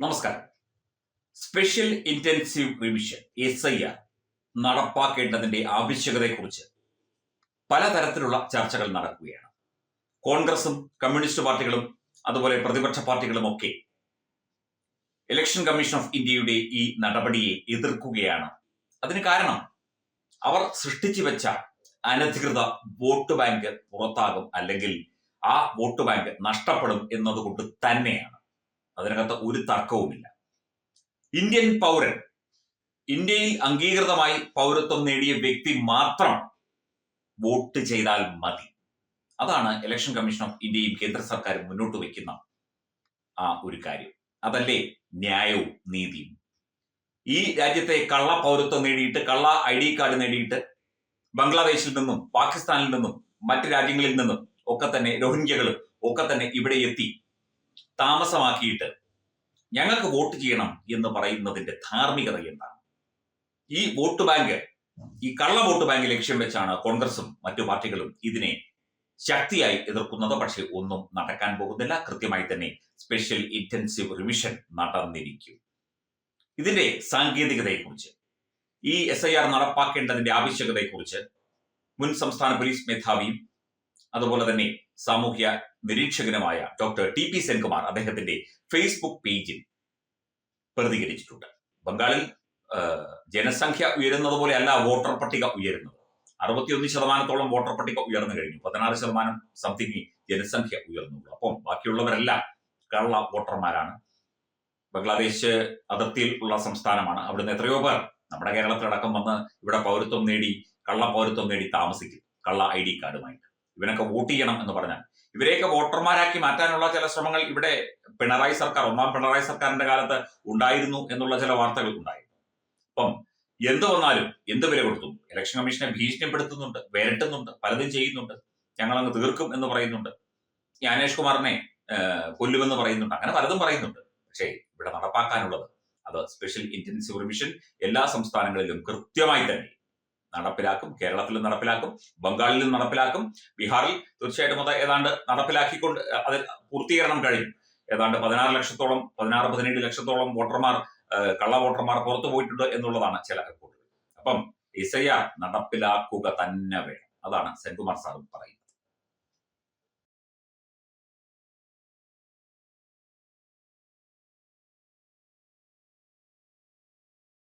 നമസ്കാരം. Special intensive revision S I R നടപ്പാക്കേണ്ടതിന്റെ ആവശ്യകതയെക്കുറിച്ച് പലതരത്തിലുള്ള ചർച്ചകൾ നടക്കുകയാണ്. കോൺഗ്രസും കമ്മ്യൂണിസ്റ്റ് പാർട്ടികളും അതുപോലെ പ്രതിപക്ഷ പാർട്ടികളും ഒക്കെ ഇലക്ഷൻ കമ്മീഷൻ ഓഫ് ഇന്ത്യയുടെ ഈ നടപടിയെ എതിർക്കുകയാണ്. അതിന് കാരണം അവർ സൃഷ്ടിച്ചു വെച്ച അനധികൃത വോട്ട് ബാങ്ക് പുറത്താകും അല്ലെങ്കിൽ ആ വോട്ട് ബാങ്ക് നഷ്ടപ്പെടും എന്നതുകൊണ്ട് തന്നെയാണ്. അതിനകത്ത് ഒരു തർക്കവുമില്ല. ഇന്ത്യൻ പൗരൻ ഇന്ത്യയിൽ അംഗീകൃതമായി പൗരത്വം നേടിയ വ്യക്തി മാത്രം വോട്ട് ചെയ്താൽ മതി. അതാണ് ഇലക്ഷൻ കമ്മീഷൻ ഓഫ് ഇന്ത്യയും കേന്ദ്ര സർക്കാരും മുന്നോട്ട് വയ്ക്കുന്ന ആ ഒരു കാര്യം. അതല്ലേ ന്യായവും നീതിയും? ഈ രാജ്യത്തെ കള്ള പൗരത്വം നേടിയിട്ട് കള്ള ഐ ഡി കാർഡ് നേടിയിട്ട് ബംഗ്ലാദേശിൽ നിന്നും പാകിസ്ഥാനിൽ നിന്നും മറ്റ് രാജ്യങ്ങളിൽ നിന്നും ഒക്കെ തന്നെ രോഹിംഗ്യകൾ ഒക്കെ തന്നെ ഇവിടെ എത്തി താമസമാക്കിയിട്ട് ഞങ്ങൾക്ക് വോട്ട് ചെയ്യണം എന്ന് പറയുന്നതിന്റെ ധാർമ്മികത എന്താണ്? ഈ വോട്ട് ബാങ്ക് ഈ കള്ള വോട്ട് ബാങ്ക് ലക്ഷ്യം വെച്ചാണ് കോൺഗ്രസും മറ്റു പാർട്ടികളും ഇതിനെ ശക്തിയായി എതിർക്കുന്നത്. പക്ഷേ ഒന്നും നടക്കാൻ പോകുന്നില്ല. കൃത്യമായി തന്നെ സ്പെഷ്യൽ ഇന്റൻസീവ് റിവിഷൻ നടന്നിരിക്കും. ഇതിന്റെ സാങ്കേതികതയെക്കുറിച്ച് ഈ എസ് ഐ ആർ നടപ്പാക്കേണ്ടതിന്റെ ആവശ്യകതയെക്കുറിച്ച് മുൻ സംസ്ഥാന പോലീസ് മേധാവിയും അതുപോലെ തന്നെ സാമൂഹ്യ നിരീക്ഷകനുമായ ഡോക്ടർ ടി പി സെൻകുമാർ അദ്ദേഹത്തിന്റെ ഫേസ്ബുക്ക് പേജിൽ പ്രതികരിച്ചിട്ടുണ്ട്. ബംഗാളിൽ ജനസംഖ്യ ഉയരുന്നത് പോലെയല്ല വോട്ടർ പട്ടിക ഉയരുന്നത്. അറുപത്തിയൊന്ന് ശതമാനത്തോളം വോട്ടർ പട്ടിക ഉയർന്നു കഴിഞ്ഞു. പതിനാറ് ശതമാനം സംതിങ് ജനസംഖ്യ ഉയർന്നുള്ളൂ. അപ്പം ബാക്കിയുള്ളവരെല്ലാം കള്ള വോട്ടർമാരാണ്. ബംഗ്ലാദേശ് അതിർത്തിയിൽ ഉള്ള സംസ്ഥാനമാണ്. അവിടുന്ന് എത്രയോ പേർ നമ്മുടെ കേരളത്തിലടക്കം വന്ന് ഇവിടെ പൗരത്വം നേടി കള്ള പൗരത്വം നേടി താമസിക്കും. കള്ള ഐ ഡി കാർഡുമായിട്ട്. ഇവനൊക്കെ വോട്ട് ചെയ്യണം എന്ന് പറഞ്ഞാൽ. ഇവരെയൊക്കെ വോട്ടർമാരാക്കി മാറ്റാനുള്ള ചില ശ്രമങ്ങൾ ഇവിടെ പിണറായി സർക്കാർ ഒന്നാം പിണറായി സർക്കാരിന്റെ കാലത്ത് ഉണ്ടായിരുന്നു എന്നുള്ള ചില വാർത്തകൾ ഉണ്ടായി. അപ്പം എന്ത് വന്നാലും എന്ത് വില കൊടുത്തു. ഇലക്ഷൻ കമ്മീഷനെ ഭീഷണിപ്പെടുത്തുന്നുണ്ട് വേരട്ടുന്നുണ്ട് പലതും ചെയ്യുന്നുണ്ട്. ഞങ്ങൾ അങ്ങ് തീർക്കും എന്ന് പറയുന്നുണ്ട്. ജ്ഞാനേഷ് കുമാറിനെ കൊല്ലുമെന്ന് പറയുന്നുണ്ട്. അങ്ങനെ പലതും പറയുന്നുണ്ട്. പക്ഷേ ഇവിടെ നടപ്പാക്കാനുള്ളത് അത് സ്പെഷ്യൽ ഇന്റൻസീവ് റിവിഷൻ എല്ലാ സംസ്ഥാനങ്ങളിലും കൃത്യമായി തന്നെ നടപ്പിലാക്കും കേരളത്തിലും നടപ്പിലാക്കും ബംഗാളിലും നടപ്പിലാക്കും ബീഹാറിൽ തീർച്ചയായിട്ടും അത് ഏതാണ്ട് നടപ്പിലാക്കിക്കൊണ്ട് അത് പൂർത്തീകരണം കഴിഞ്ഞു. ഏതാണ്ട് പതിനാറ് ലക്ഷത്തോളം പതിനാറ് പതിനേഴ് ലക്ഷത്തോളം വോട്ടർമാർ കള്ള വോട്ടർമാർ പുറത്തു പോയിട്ടുണ്ട് എന്നുള്ളതാണ് ചില റിപ്പോർട്ടുകൾ. അപ്പം ഇസയ നടപ്പിലാക്കുക തന്നെ വേണം. അതാണ് സെൻകുമാർ സാറും പറയുന്നത്.